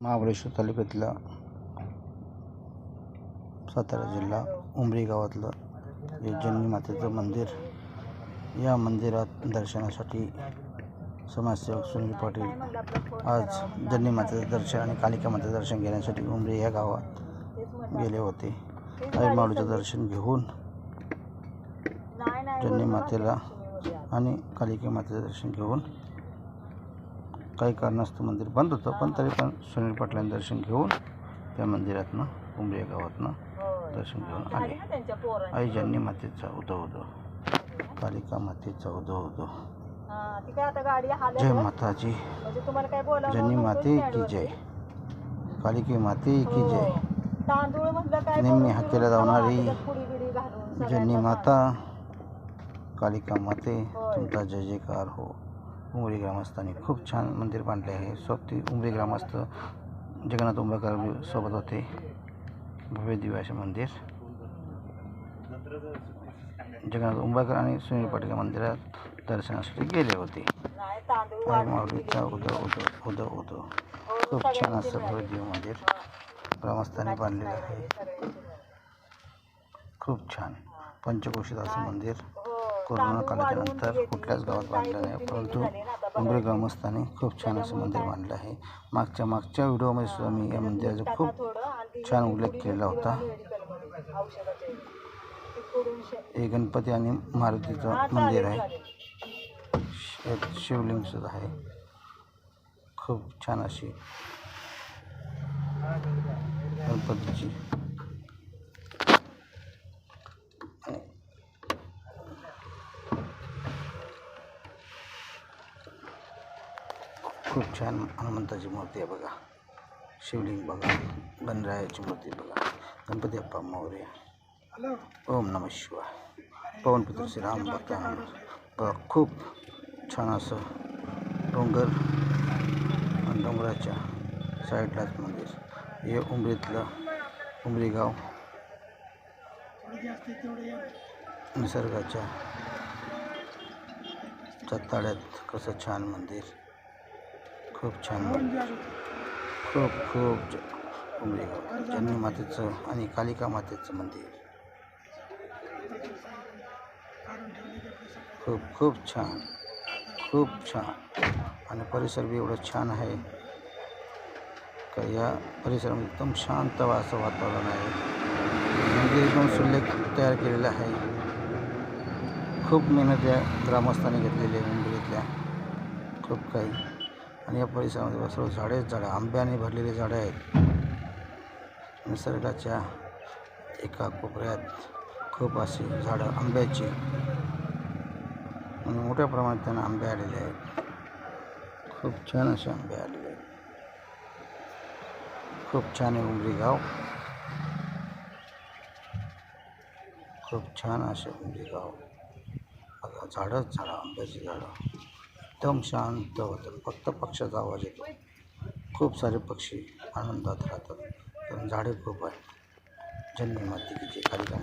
महाबळेश्वर तालुक्यातला सातारा जिल्हा उमरी गावातलं हे जन्नी मातेचं मंदिर या मंदिरात दर्शनासाठी समाजसेवक सुनील पाटील आज जन्नी मातेचं दर्शन आणि कालिका मातेचं दर्शन घेण्यासाठी उमरी या गावात गेले होते. आई दर्शन घेऊन जन्नी मातेला आणि कालिका मातेचं दर्शन घेऊन काही कारणास्तव मंदिर बंद होतं पण तरी पण सुनील पाटलांनी दर्शन घेऊन त्या मंदिरातनं उमरी गावातनं दर्शन घेऊन आले. आई जन्नी मातेचा उदो उदो कालिका मातेचा उदो उदो जय माताजी. जन्नी माते की जय. कालिके माते की जय. तांदूळ नेहमी हाकेला जाणारी जन्नी माता कालिका माते तुमचा जय जयकार हो. उमरी ग्रामस्थांनी खूप छान मंदिर बांधले आहे. स्वतः उमरी ग्रामस्थ जगन्नाथ उंबरकर सोबत होते. भव्य दिव्याचे मंदिर. जगन्नाथ उंबरकर आणि सुनील पाटील मंदिरात दर्शनासाठी गेले होते. माऊलीचा उदो उदो उदो उदो खूप छान असं भव्य मंदिर ग्रामस्थांनी बांधलेलं आहे. खूप छान. पंचकोशीत असं मंदिर. कोरोना काळाच्यानंतर कुठल्याच गावात बांधलं नाही परंतु उमरे ग्रामस्थांनी खूप छान असं मंदिर बांधलं आहे. मागच्या मागच्या व्हिडिओमध्ये सुद्धा मी या मंदिराचा खूप छान उल्लेख केलेला होता. हे गणपती आणि मारुतीचं मंदिर आहे. चालेल. शिवलिंग सुद्धा आहे. खूप छान अशी गणपतीची खूप छान हनुमंताची मूर्ती आहे बघा. शिवलिंग बघा, गणरायाची मूर्ती बघा. गणपती अप्पा मोर्या ओम नम शिवाय. पवन पुत्र श्रीराम भक्त खूप छान असं डोंगर डोंगराच्या साईडलाच मंदिर. हे उमरीतलं उमरी गाव निसर्गाच्या चत्ताड्यात कसं छान मंदिर. खूप छान खूप खूप हो. जन्नी मातेचं आणि कालिका मातेचं मंदिर. खूप खूप छान. खूप छान. आणि परिसर बी एवढं छान आहे का या परिसरामध्ये एकदम शांत असं वातावरण आहे. मंदिर एकदम सुल्लेख तयार केलेलं आहे. खूप मेहनत या ग्रामस्थांनी घेतलेली आहे मुंबईतल्या खूप काही. आणि या परिसरामध्ये सर्व झाडेच झाडं आंब्याने भरलेली झाडं आहेत. निसर्गाच्या एका कोपऱ्यात खूप अशी झाडं आंब्याची. आणि मोठ्या प्रमाणात त्यांना आंबे आलेले आहेत. खूप छान असे आंबे आलेले आहेत. खूप छान आहे उमरी गाव. खूप छान असे उमरी गाव. बघा झाडंच झाडं आंब्याची झाडं. एकदम शांत होतं. फक्त पक्षाचा आवाज येतो. खूप सारे पक्षी आनंदात राहतात. पण झाडे खूप आहेत. जन्मी की जे कालिका